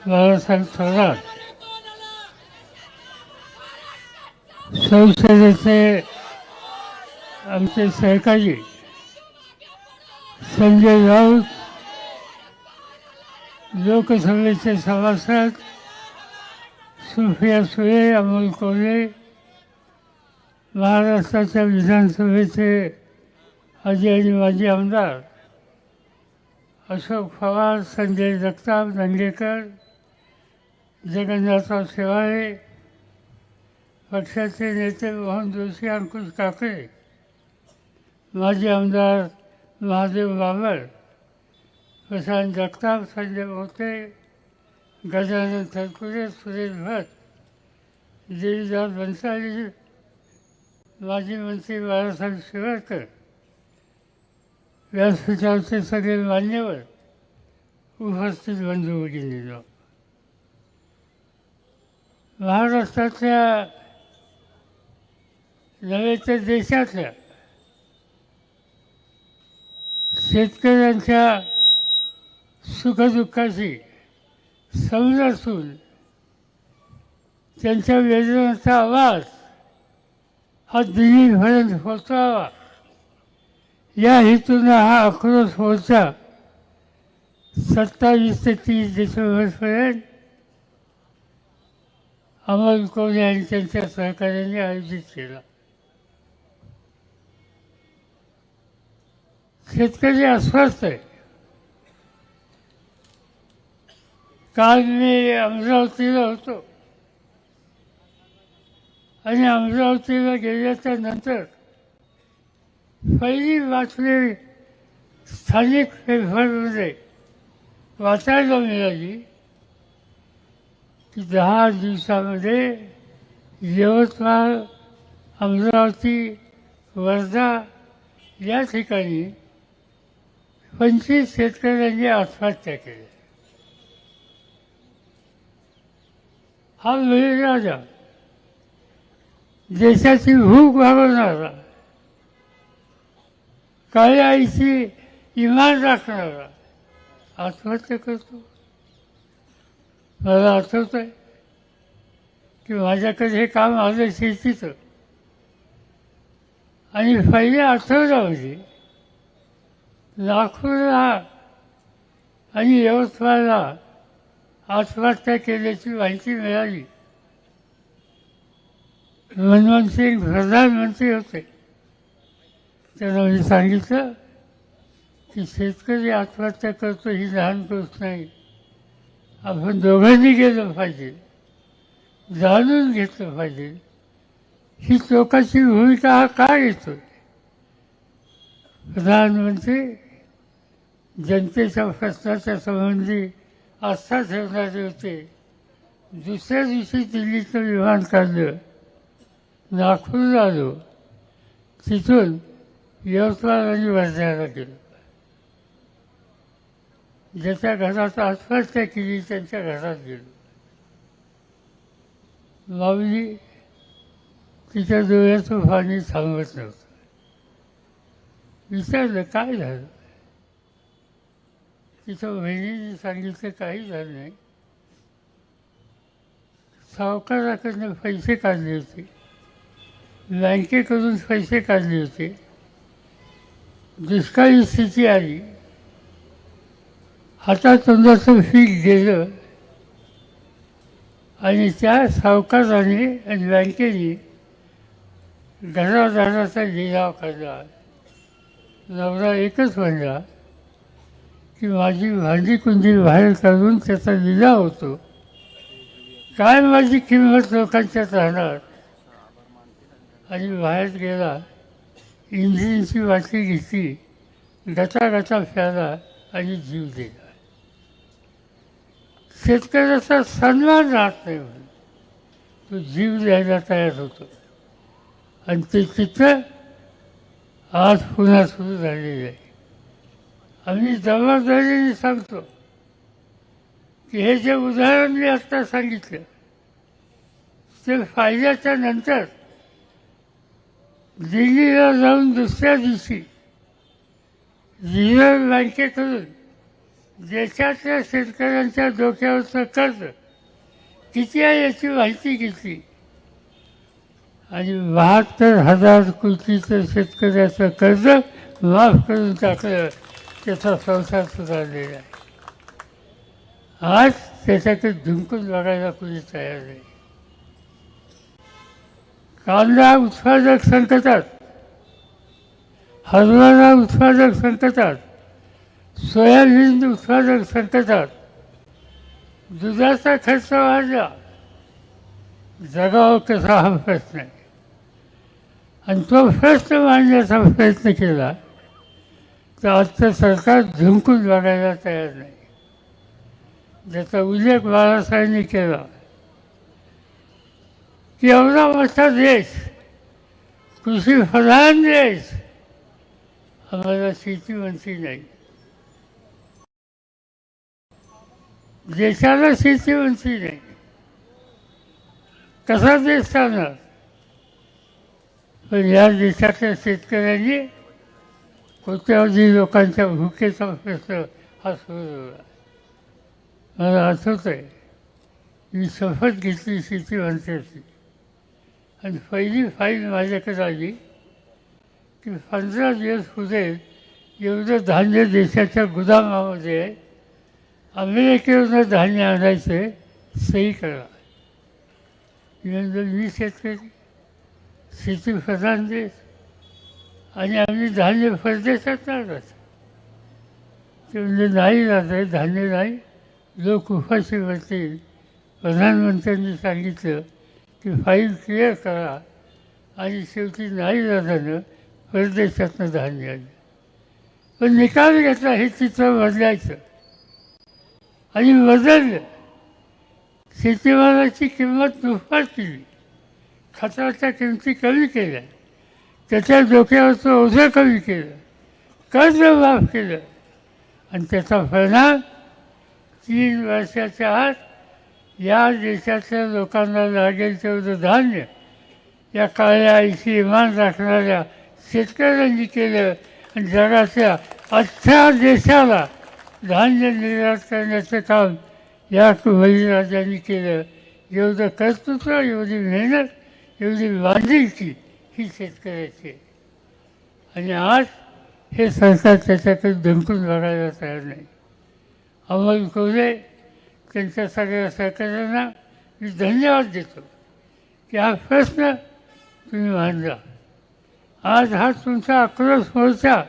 बाळासाहेब थोरात संसदेचे आमचे सहकारी संजय राऊत लोकसभेचे सभासद सुफिया सुळे अमोल कोले महाराष्ट्राच्या विधानसभेचे आजी आणि माजी आमदार अशोक पवार संजय जगताप दंगेकर जगन्नाथराव शेवाळे पक्षाचे नेते मोहन जोशी अंकुश काकडे माजी आमदार महादेव बाबर प्रशांत जगताप संजय मोते गजानन थरकुरे सुरेश भट देवीदास भन्साळी माजी मंत्री बाळासाहेब शिवरकर व्यासपीठावरचे सगळे मान्यवर उपस्थित बंधू भगिनीनो. महाराष्ट्रातल्या नव्हे तर देशातल्या शेतकऱ्यांच्या सुखदुःखाशी समजासून त्यांच्या वेदनाचा आवाज हा दिल्लीपर्यंत पोचवावा या हेतूनं हा आक्रोश मोर्चा सत्तावीस ते तीस डिसेंबरपर्यंत अमोल कोल्हे आणि त्यांच्या सहकार्याने आयोजित केला. शेतकरी अस्वस्थ आहे. काल मी अमरावतीला होतो. आणि अमरावतीला गेल्याच्यानंतर पहिली बातमी स्थानिक पेपरमध्ये वाचायला मिळाली. दहा दिवसामध्ये यवतमाळ अमरावती वर्धा या ठिकाणी पंचवीस शेतकऱ्यांनी आत्महत्या केल्या हा राजा देशाची भूक भागवणारा काळ्या आईची इमान राखणारा आत्महत्या करतो. मला आठवत आहे की माझ्याकडे हे काम आलं शेतीचं आणि पहिल्या आठवड्यामध्ये म्हणजे लाखोला आणि यवतमाळला आत्महत्या केल्याची माहिती मिळाली. मनमोहन सिंग प्रधानमंत्री होते. त्यांना मी सांगितलं की शेतकरी आत्महत्या करतो ही लहान गोष्ट नाही. आपण दोघांनी गेलं पाहिजे. जाणून घेतलं पाहिजे. ही लोकांची भूमिका हा का येतो प्रधानमंत्री जनतेच्या प्रश्नाच्या संबंधी आस्था ठेवणारे होते. दुसऱ्या दिवशी दिल्लीचं विमान काढलं. नागपूरला आलो. तिथून यवतमाळ आणि वर्ध्याला गेलो. ज्याच्या घरात आत्महत्या केली त्यांच्या घरात गेलो. माऊली तिच्या डोळ्याचं पाणी थांबत नव्हतं. विचारलं काय झालं? तिच्या बहिणीने सांगितलं काही झालं नाही. सावकाराकडनं पैसे काढले होते. बँकेकडून पैसे काढले होते. दुष्काळी स्थिती आली. आता हातातोंडाचं पीक गेलं. आणि त्या सावकाराने आणि बँकेने घरादाराचा लिलाव काढला. नवरा एकच म्हणला की माझी भांडी कुंडी बाहेर काढून त्याचा लिलाव होतो. काय माझी किंमत लोकांच्यात राहणार? आणि बाहेर गेला इंजिनची वाटी घेतली गटा गटा प्याला आणि जीव दिला शेतकऱ्याचा सन्मान राहत नाही तो जीव द्यायला तयार होतो. आणि ते चित्र आज पुन्हा सुरू झालेलं आहे. आम्ही जबाबदारीने सांगतो की हे जे उदाहरण मी आत्ता सांगितलं ते फायद्याच्या नंतर दिल्लीला जाऊन दुसऱ्या दिवशी रिझर्व्ह बँकेकडून देशातल्या शेतकऱ्यांच्या डोक्यावरचं कर्ज किती आहे याची माहिती घेतली? आणि बहात्तर हजार कोटीचं शेतकऱ्याचं कर्ज माफ करून टाकलं त्याचा संसार सुधारलेला आहे. आज त्याच्याकडे झुंकून बघायला कोणी तयार नाही. कांदा उत्पादक संकटात हरभरा उत्पादक संकटात सोयाबीन उत्पादक संकटात. दुधाचा खर्च वाढला. जगाव कसा हा प्रश्न आहे. आणि तो प्रश्न मांडण्याचा प्रयत्न केला तर आजचं सरकार झुंकून बघायला तयार नाही. ज्याचा उल्लेख बाळासाहेबांनी केला की एवढा मोठा देश कृषी प्रधान देश आम्हाला शेतीवंती नाही. देशाला शेतीवंती नाही. कसा देश चालणार? पण या देशातल्या शेतकऱ्यांनी कोट्यावधी लोकांच्या भुकेचा प्रश्न हा सोडवला मला आठवत आहे मी शपथ घेतली शेतीवंत्याची आणि पहिली फाईल माझ्याकडे आली की पंधरा दिवस पुढे एवढं धान्य देशाच्या गुदामामध्ये आहे अमेरिकेवरनं धान्य आणायचे सही करा मी वीस मी शेतकरी शेती प्रधान देश आणि आम्ही धान्य परदेशात टाकत ते म्हणजे नाही जात आहे धान्य नाही. लोक उपाशी बसतील. प्रधानमंत्र्यांनी सांगितलं की फाईल क्लिअर करा. आणि शेवटी नाही जातानं परदेशातनं धान्य आलं पण निकाल घेतला हे चित्र बदलायचं. आणि बदललं शेतीमालाची किंमत दुप्पट केली खताच्या किमती कमी केल्या. त्याच्या डोक्यावरचं ओझं कमी केलं. कर्ज माफ केलं. आणि त्याचा परिणाम तीन वर्षाच्या आत या देशातल्या लोकांना लागेल तेवढं धान्य या काळ्या आईशी इमान राखणाऱ्या शेतकऱ्यांनी केलं. आणि जगाच्या अठरा देशाला धान्य निर्यात करण्याचं काम या बळीराजांनी केलं. एवढं कर्तृत्व एवढी मेहनत? एवढी बांधिलकी ही शेतकऱ्याची. आणि आज हे सरकार त्याच्याकडे धमकून बघायला तयार नाही. अमोल कोल्हे त्यांच्या सगळ्या सरकारांना मी धन्यवाद देतो की हा प्रश्न तुम्ही मांडला. आज हा तुमचा आक्रोश मोर्चा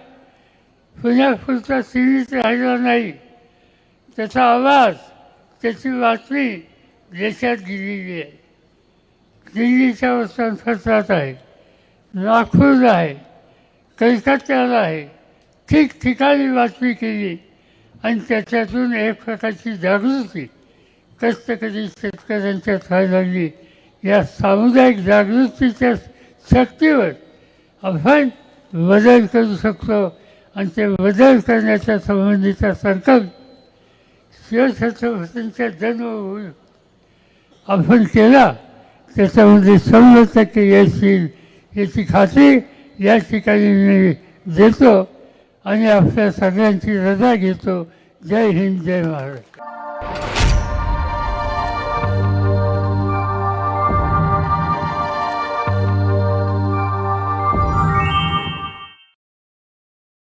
पुण्यापुरता सीमित राहिला नाही. त्याचा आवाज त्याची बातमी देशात गेलेली आहे. दिल्लीच्या वृत्तांपत्रात आहे नागपूरला आहे कलकत्त्याला आहे. ठिकठिकाणी बातमी केली आणि त्याच्यातून एक प्रकारची जागृती कष्टकरी शेतकऱ्यांच्यात व्हायला लागली या सामुदायिक जागृतीच्या शक्तीवर आपण बदल करू शकतो. आणि ते बदल करण्याच्या संबंधीचा संकल्प शिवछत्रपतींच्या जन्मभूमी आपण केला त्याच्यामध्ये शंभर टक्के यश येईल याची खात्री या ठिकाणी मी देतो आणि आपल्या सगळ्यांची रजा घेतो. जय हिंद जय महाराष्ट्र.